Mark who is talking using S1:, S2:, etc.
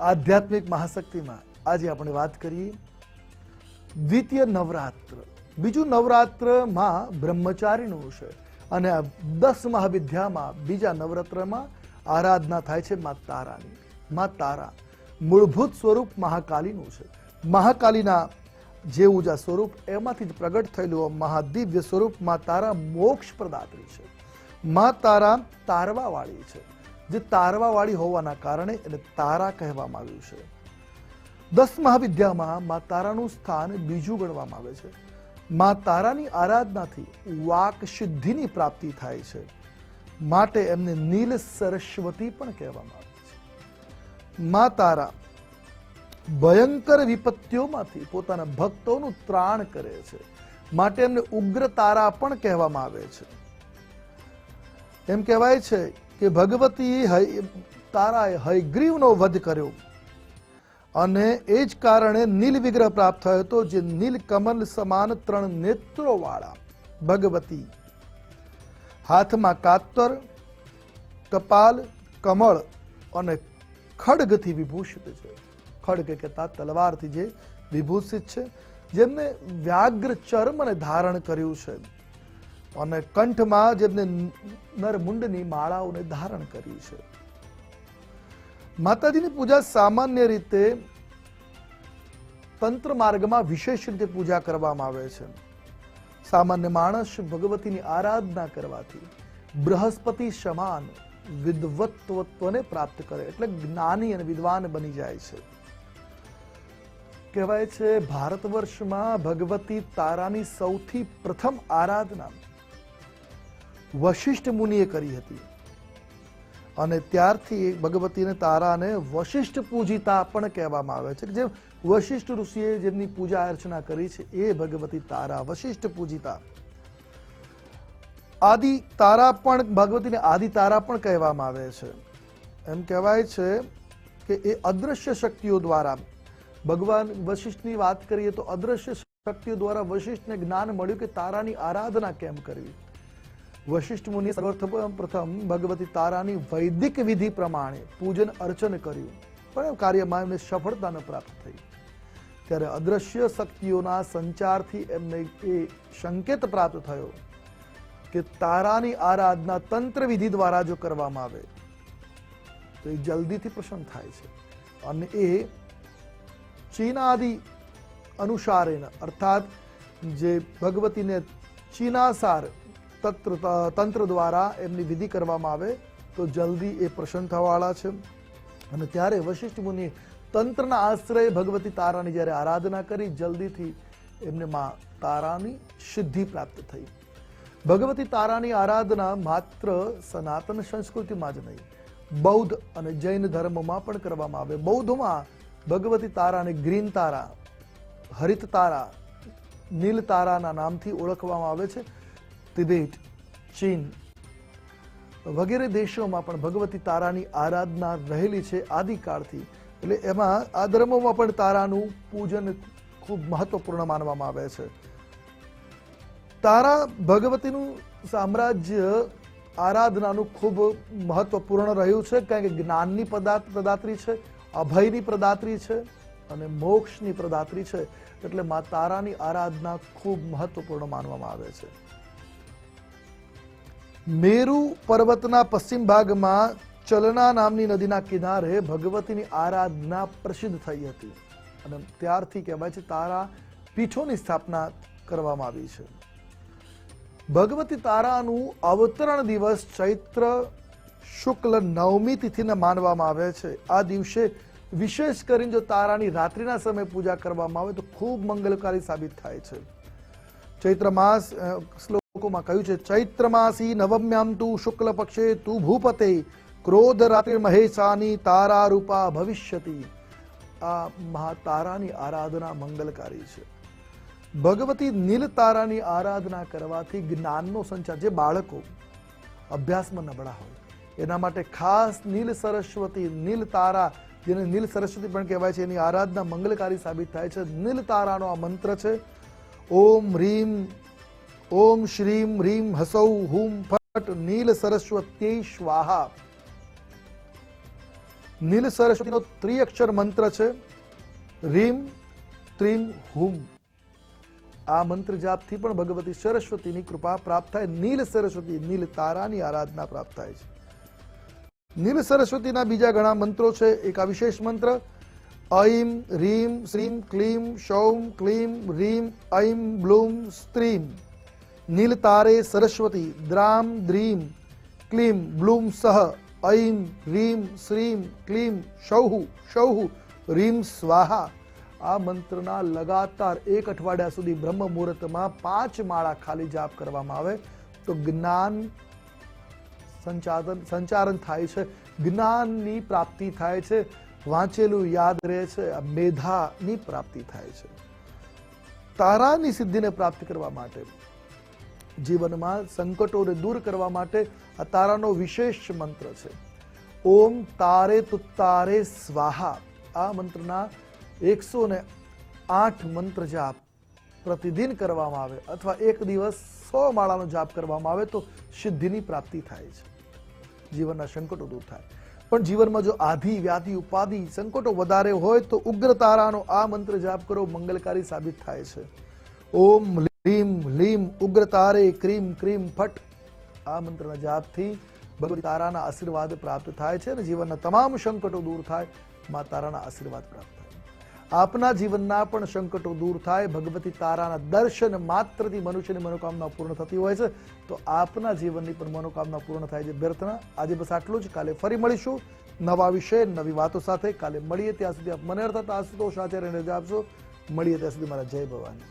S1: આધ્યાત્મિક મહાશક્તિમાં આજે આપણે વાત કરીએ દ્વિતીય નવરાત્ર. બીજું નવરાત્રમાં બ્રહ્મચારીનું છે અને દસ મહાવિદ્યામાં બીજા નવરાત્રમાં આરાધના થાય છે મા તારાની. મા તારા મૂળભૂત સ્વરૂપ મહાકાલીનું છે. મહાકાલીના જ સ્વરૂપ એમાંથી જ પ્રગટ થયેલું મહાદિવ્ય સ્વરૂપ મા તારા મોક્ષ પ્રદાત્રી છે. મા તારા તારવાવાળી છે. જે તારવાવાળી હોવાના કારણે એને તારા કહેવામાં આવ્યું છે. દસ મહાવિદ્યામાં મા તારાનું સ્થાન બીજું ગણવામાં આવે છે. મા તારાની આરાધનાથી વાક સિદ્ધિની પ્રાપ્તિ થાય છે. માટે એમને નીલ સરસ્વતી પણ કહેવામાં આવે છે. મા તારા ભયંકર વિપત્તિઓમાંથી પોતાના ભક્તોનું ત્રાણ કરે છે. માટે એમને ઉગ્ર તારા પણ કહેવામાં આવે છે. એમ કહેવાય છે કે ભગવતી તારાએ હયગ્રીવનો વધ કર્યો. અને એ જ કારણે નીલ વિગ્રહ પ્રાપ્ત થયો હતો, જે નીલ કમલ સમાન ત્રણ નેત્રો વાળા ભગવતી. હાથમાં કાતર, કપાલ, કમળ અને ખડગથી વિભૂષિત છે. ખડગ કહેતા તલવારથી જે વિભૂષિત છે. જેમને વ્યાગ્ર ચર્મને ધારણ કર્યું છે. અને કંઠમાં જેમને નરમુંડની માળાઓને ધારણ કરી છે. માતાજીની પૂજા સામાન્ય રીતે તંત્ર માર્ગમાં વિશેષ રીતે પૂજા કરવામાં આવે છે. સામાન્ય માણસ ભગવતીની આરાધના કરવાથી બૃહસ્પતિ સમાન વિદ્વત્વત્વને પ્રાપ્ત કરે, એટલે જ્ઞાની અને વિદ્વાન બની જાય છે. કહેવાય છે, ભારત વર્ષમાં ભગવતી તારાની સૌથી પ્રથમ આરાધના વશિષ્ઠ મુનિએ કરી હતી. અને ત્યારથી ભગવતીને તારાને વશિષ્ઠ પૂજિતા પણ કહેવામાં આવે છે કે જે વશિષ્ઠ ઋષિએ જેમની પૂજા અર્ચના કરી છે, એ ભગવતી તારા વશિષ્ઠ પૂજિતા. આદિ તારા પણ, ભગવતીને આદિ તારા પણ કહેવામાં આવે છે. એમ કહેવાય છે કે એ અદ્રશ્ય શક્તિઓ દ્વારા, ભગવાન વશિષ્ઠની વાત કરીએ તો અદ્રશ્ય શક્તિઓ દ્વારા વશિષ્ઠને જ્ઞાન મળ્યું કે તારાની આરાધના કેમ કરવી? વશિષ્ઠ મુનિ સર્વપ્રથમ પ્રથમ ભગવતી તારાની વૈદિક વિધિ પ્રમાણે પૂજન અર્ચન કર્યું. પણ કાર્યમાં એમને સફળતા પ્રાપ્ત થઈ. ત્યારે અદ્રશ્ય શક્તિઓના સંચારથી એમને એ સંકેત પ્રાપ્ત થયો કે તારાની આરાધના તંત્ર વિધિ દ્વારા જો કરવામાં આવે, તો એ જલ્દીથી પ્રસન્ન થાય છે. અને એ ચીનાદિ અનુસારેણ અર્થાત જે ભગવતીને ચીનાસાર તંત્ર તંત્ર દ્વારા એમની વિધિ કરવામાં આવે તો જલ્દી એ પ્રસન્ન થવાવાળા છે. અને ત્યારે વશિષ્ઠ મુનિ તંત્રના આશ્રય ભગવતી તારાની જ્યારે આરાધના કરી, જલ્દીથી એમને મા તારાની સિદ્ધિ પ્રાપ્ત થઈ. ભગવતી તારાની આરાધના માત્ર સનાતન સંસ્કૃતિમાં જ નહીં, બૌદ્ધ અને જૈન ધર્મમાં પણ કરવામાં આવે. બૌદ્ધમાં ભગવતી તારાને ગ્રીન તારા, હરિત તારા, નીલ તારાના નામથી ઓળખવામાં આવે છે. તિબેટ, ચીન વગેરે દેશોમાં પણ ભગવતી તારાની આરાધના રહેલી છે આદિકાળથી. એટલે એમાં આ ધર્મોમાં પણ તારાનું પૂજન ખૂબ મહત્વપૂર્ણ માનવામાં આવે છે. તારા ભગવતીનું સામ્રાજ્ય આરાધનાનું ખૂબ મહત્વપૂર્ણ રહ્યું છે, કારણ કે જ્ઞાનની પ્રદાત્રી છે, અભયની પ્રદાત્રી છે અને મોક્ષની પ્રદાત્રી છે. એટલે મા તારાની આરાધના ખૂબ મહત્વપૂર્ણ માનવામાં આવે છે. મેરુ પર્વતના પશ્ચિમ ભાગમાં ચલના નામની નદીના કિનારે ભગવતીની આરાધના પ્રસિદ્ધ થઈ હતી. અને ત્યારથી કહેવાય છે તારા પીઠોની સ્થાપના કરવામાં આવી છે. ભગવતી તારાનું અવતરણ દિવસ ચૈત્ર શુક્લ નવમી તિથિને માનવામાં આવે છે. આ દિવસે વિશેષ કરીને જો તારાની રાત્રિના સમયે પૂજા કરવામાં આવે તો ખૂબ મંગલકારી સાબિત થાય છે. ચૈત્ર માસ શ્લોકોમાં કહ્યું છે ચૈત્ર માસી નવમ્યામ તું શુક્લ પક્ષે તું ભૂપતે ક્રોધ રાત્રિ મહેશાની તારા રૂપા ભવિષ્યતિ. આ મહાતારાની આરાધના મંગલકારી છે. ભગવતી નીલ તારાની આરાધના કરવાથી જ્ઞાનનો સંચાર, જે બાળકો અભ્યાસમાં નબળા હોય, એના માટે ખાસ નીલ સરસ્વતી, નીલ તારા, જેને નીલ સરસ્વતી પણ કહેવાય છે, એની આરાધના મંગલકારી સાબિત થાય છે. નીલ તારાનો આ મંત્ર છે, ઓમ હ્રીમ ઓમ શ્રીમ હ્રીમ હસૌ હુમ ફટ નીલ સરસ્વતી સ્વાહા નીલ સરસ્વતીનો ત્રિઅક્ષર મંત્ર છે રીમ ત્રીમ હુમ આ મંત્ર જાપથી પણ ભગવતી સરસ્વતીની કૃપા પ્રાપ્ત થાય. નીલ સરસ્વતી, નીલ તારાની આરાધના પ્રાપ્ત થાય છે. નીલ સરસ્વતીના બીજા ઘણા મંત્રો છે. એક આ વિશેષ મંત્ર ઐમ રીમ, શ્રીમ, ક્લીમ, શૌમ, ક્લીમ, રીમ ઐમ બ્લૂમ, સ્ત્રીમ. નીલ તારે સરસ્વતી, દ્રામ, દ્રીમ, ક્લીમ, બ્લૂમ સહ, ઐમ, રીમ, શ્રીમ, ક્લીમ, શૌહુ શૌહુ, રીમ સ્વાહા. આ મંત્રના લગાતાર એક અઠવાડિયા સુધી બ્રહ્મ મુહૂર્તમાં પાંચ માળા ખાલી જાપ કરવામાં આવે. તો જ્ઞાન સંચાલન સંચારણ થાય છે. જ્ઞાનની પ્રાપ્તિ થાય છે. વાંચેલું યાદ રહે છે. મેધાની પ્રાપ્તિ થાય છે. તારાની સિદ્ધિને પ્રાપ્ત કરવા માટે જીવનમાં સંકટોને દૂર કરવા માટે આ તારાનો વિશેષ મંત્ર છે. ઓમ તારે તુત્તારે સ્વાહા. આ મંત્રના એકસો ને આઠ મંત્ર જાપ પ્રતિદિન કરવામાં આવે અથવા એક દિવસ સો માળાનો જાપ કરવામાં આવે તો સિદ્ધિની પ્રાપ્તિ થાય છે. જીવનના સંકટો દૂર થાય. પણ જીવનમાં જો આધિ, વ્યાધિ, ઉપાધિ, સંકટો વધારે હોય તો ઉગ્ર તારાનો આ મંત્ર જાપ કરો, મંગલકારી સાબિત થાય છે. ઓમ લીમ લીમ ઉગ્ર તારે ક્રીમ ક્રીમ ફટ આ મંત્રના જાપથી ભગવતી તારાના આશીર્વાદ પ્રાપ્ત થાય છે અને જીવનના તમામ સંકટો દૂર થાય, મા તારાના આશીર્વાદ પ્રાપ્ત થાય. આપના જીવનના પણ સંકટો દૂર થાય, ભગવતી તારાના દર્શન માત્રથી મનુષ્યની મનોકામના પૂર્ણ થતી હોય છે, તો આપના જીવનની પણ મનોકામના પૂર્ણ થાય છે. વ્યર્થના, આજે બસ આટલું જ. કાલે ફરી મળીશું નવા વિષય, નવી વાતો સાથે. કાલે મળીએ ત્યાં સુધી આપ મને અર્થાત આશુતોષ આચાર્યને રજા આપશો. મળીએ ત્યાં સુધી. મારા જય ભવાની.